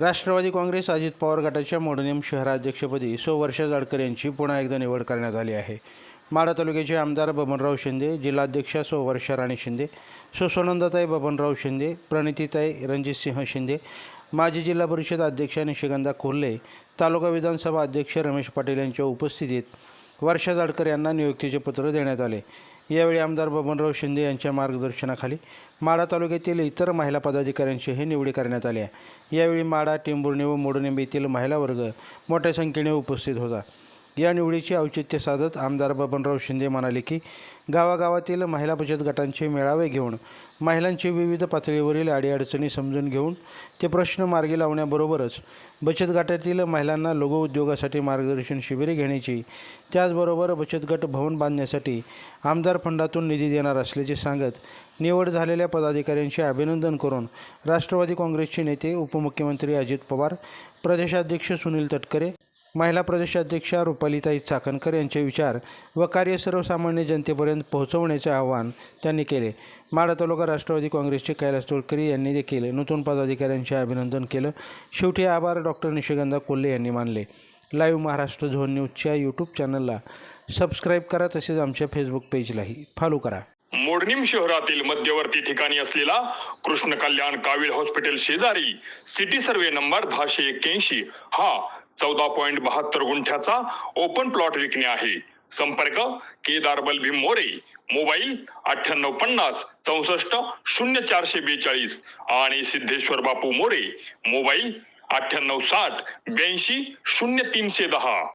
राष्ट्रवादी काँग्रेस अजित पवार गटाच्या मोडनेम शहराध्यक्षपदी सो वर्षा जाडकर यांची पुन्हा एकदा निवड करण्यात आली आहे. माढा तालुक्याचे आमदार बबनराव शिंदे जिल्हाध्यक्षा सो वर्षा राणी शिंदे सो सोनंदाताई बबनराव शिंदे प्रणितीताई रणजितसिंह शिंदे माजी जिल्हा परिषद अध्यक्ष निशिगंधा कोल्हे तालुका विधानसभा अध्यक्ष रमेश पाटील यांच्या उपस्थितीत वर्षा जाडकर यांना नियुक्तीचे पत्र देण्यात आले. यावेळी आमदार बबनराव शिंदे यांच्या मार्गदर्शनाखाली माढा तालुक्यातील इतर महिला पदाधिकाऱ्यांचीही निवडी करण्यात आली आहे. यावेळी माढा टिंबुर्णी व मोडनिंबी येथील महिला वर्ग मोठ्या संख्येने उपस्थित होता. या निवडीचे औचित्य साधत आमदार बबनराव शिंदे म्हणाले की गावागावातील महिला बचत गटांचे मेळावे घेऊन महिलांचे विविध पातळीवरील अडीअडचणी समजून घेऊन ते प्रश्न मार्गी लावण्याबरोबरच बचत गटातील महिलांना लघु उद्योगासाठी मार्गदर्शन शिबिरे घेण्याची त्याचबरोबर बचत गट भवन बांधण्यासाठी आमदार फंडातून निधी देणार असल्याचे सांगत निवड झालेल्या पदाधिकाऱ्यांचे अभिनंदन करून राष्ट्रवादी काँग्रेसचे नेते उपमुख्यमंत्री अजित पवार प्रदेशाध्यक्ष सुनील तटकरे महिला प्रदेशाध्यक्षा रुपालीताई चाकणकर यांचे विचार व कार्य सर्वसामान्य जनतेपर्यंत पोहोचवण्याचे आवाहन त्यांनी केले. माढा तालुका राष्ट्रवादी काँग्रेसचे कैलास तोडकरी यांनी देखील नूतन पदाधिकाऱ्यांचे अभिनंदन केलं. शेवटी आभार डॉक्टर निशिगंधा कोल्हे यांनी मानले. लाईव्ह महाराष्ट्र झोन न्यूजच्या यूट्यूब चॅनलला सबस्क्राईब करा तसेच आमच्या फेसबुक पेजलाही फॉलो करा. मोडणीम शहरातील मध्यवर्ती ठिकाणी असलेला कृष्ण कल्याण कावीळ हॉस्पिटल शेजारी सिटी सर्वे नंबर दहाशे एक्क्याऐंशी हा चौदा पॉईंट बहात्तर गुंठ्याचा ओपन प्लॉट विकणे आहे. संपर्क केदार बलभीम मोरे मोबाईल अठ्ठ्याण्णव पन्नास चौसष्ट शून्य चारशे बेचाळीस आणि सिद्धेश्वर बापू मोरे मोबाईल अठ्ठ्याण्णव साठ ब्याऐंशी शून्य तीनशे दहा.